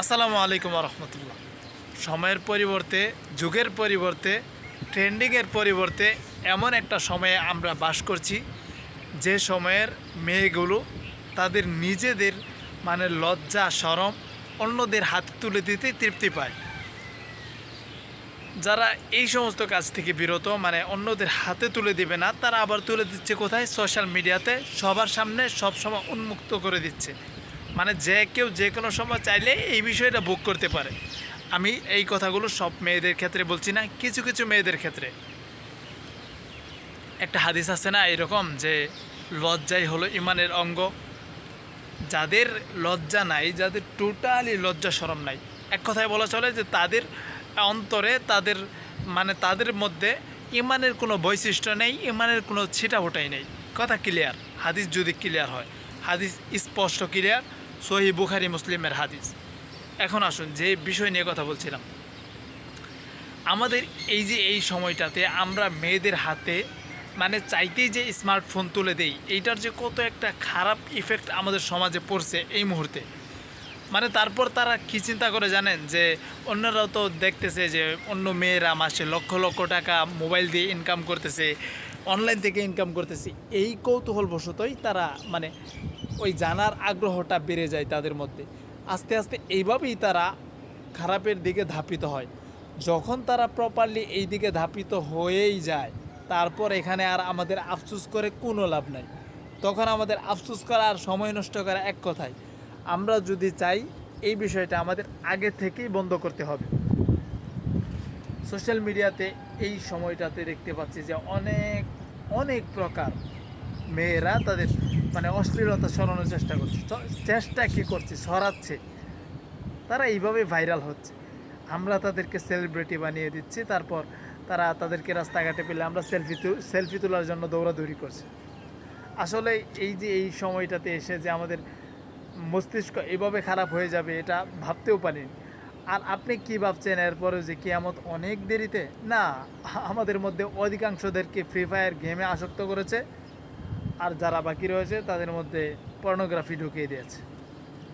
আসসালামু আলাইকুম রহমতুল্লাহ সময়ের পরিবর্তে, যুগের পরিবর্তে, ট্রেন্ডিংয়ের পরিবর্তে এমন একটা সময়ে আমরা বাস করছি, যে সময়ের মেয়েগুলো তাদের নিজেদের মানে লজ্জা, সরম অন্যদের হাতে তুলে দিতে তৃপ্তি পায়। যারা এই সমস্ত কাজ থেকে বিরত মানে অন্যদের হাতে তুলে দিবে না, তারা আবার তুলে দিচ্ছে কোথায়? সোশ্যাল মিডিয়াতে সবার সামনে সবসময় উন্মুক্ত করে দিচ্ছে। মানে যে কেউ যে কোনো সময় চাইলে এই বিষয়টা বুক করতে পারে। আমি এই কথাগুলো সব মেয়েদের ক্ষেত্রে বলছি না, কিছু কিছু মেয়েদের ক্ষেত্রে। একটা হাদিস আছে না এরকম যে লজ্জাই হলো ইমানের অঙ্গ। যাদের লজ্জা নাই, যাদের টোটালি লজ্জা সরম নাই, এক কথায় বলা চলে যে তাদের অন্তরে তাদের মানে তাদের মধ্যে ইমানের কোনো বৈশিষ্ট্য নেই, ইমানের কোনো ছিটাফোটাই নেই। কথা ক্লিয়ার হাদিস যদি ক্লিয়ার হয়, হাদিস স্পষ্ট ক্লিয়ার সহি বুখারি, মুসলিমের হাদিস। এখন আসুন, যে বিষয় নিয়ে কথা বলছিলাম। আমাদের এই যে এই সময়টাতে আমরা মেয়েদের হাতে মানে চাইতেই যে স্মার্টফোন তুলে দেই, এইটার যে কত একটা খারাপ ইফেক্ট আমাদের সমাজে পড়ছে এই মুহূর্তে। মানে তারপর তারা কি চিন্তা করে জানেন? যে অন্যরাও তো দেখতেছে যে অন্য মেয়েরা মাসে লক্ষ লক্ষ টাকা মোবাইল দিয়ে ইনকাম করতেছে অনলাইন থেকে ইনকাম করতেছে। এই কৌতূহলবশতই তারা মানে ওই জানার আগ্রহটা বেড়ে যায় তাদের মধ্যে। আস্তে আস্তে এইভাবেই তারা খারাপের দিকে ধাপিত হয়। যখন তারা প্রপারলি এই দিকে ধাপিত হয়েই যায়, তারপর এখানে আর আমাদের আফসুস করে কোনো লাভ নাই। তখন আমাদের আফসুস করা আর সময় নষ্ট করা এক কথায়। আমরা যদি চাই এই বিষয়টা আমাদের আগে থেকেই বন্ধ করতে হবে। সোশ্যাল মিডিয়াতে এই সময়টাতে দেখতে পাচ্ছি যে অনেক অনেক প্রকার মেয়েরা তাদের মানে অশ্লীলতা সরানোর চেষ্টা করছে। চেষ্টা কি করছে? সরাচ্ছে তারা এইভাবে ভাইরাল হচ্ছে। আমরা তাদেরকে সেলিব্রিটি বানিয়ে দিচ্ছি, তারপর তারা তাদেরকে রাস্তাঘাটে পেলে আমরা সেলফি সেলফি তোলার জন্য দৌড়াদৌড়ি করছি। আসলে এই যে এই সময়টাতে এসে যে আমাদের মস্তিষ্ক এভাবে খারাপ হয়ে যাবে, এটা ভাবতেও পারিনি। আর আপনি কি ভাবছেন এরপরে যে কিয়ামত অনেক দেরিতে? না, আমাদের মধ্যে অধিকাংশদেরকে ফ্রি ফায়ার গেমে আসক্ত করেছে। আর যারা বাকি রয়েছে, তাদের মধ্যে পর্নোগ্রাফি ঢুকিয়ে দিয়েছে।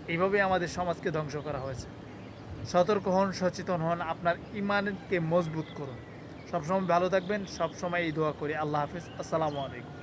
এইভাবে আমাদের সমাজকে ধ্বংস করা হয়েছে। সতর্ক হন, সচেতন হন, আপনার ইমানকে মজবুত করুন। সবসময় ভালো থাকবেন, সবসময় এই দোয়া করি। আল্লাহ হাফিজ। আসসালামু আলাইকুম।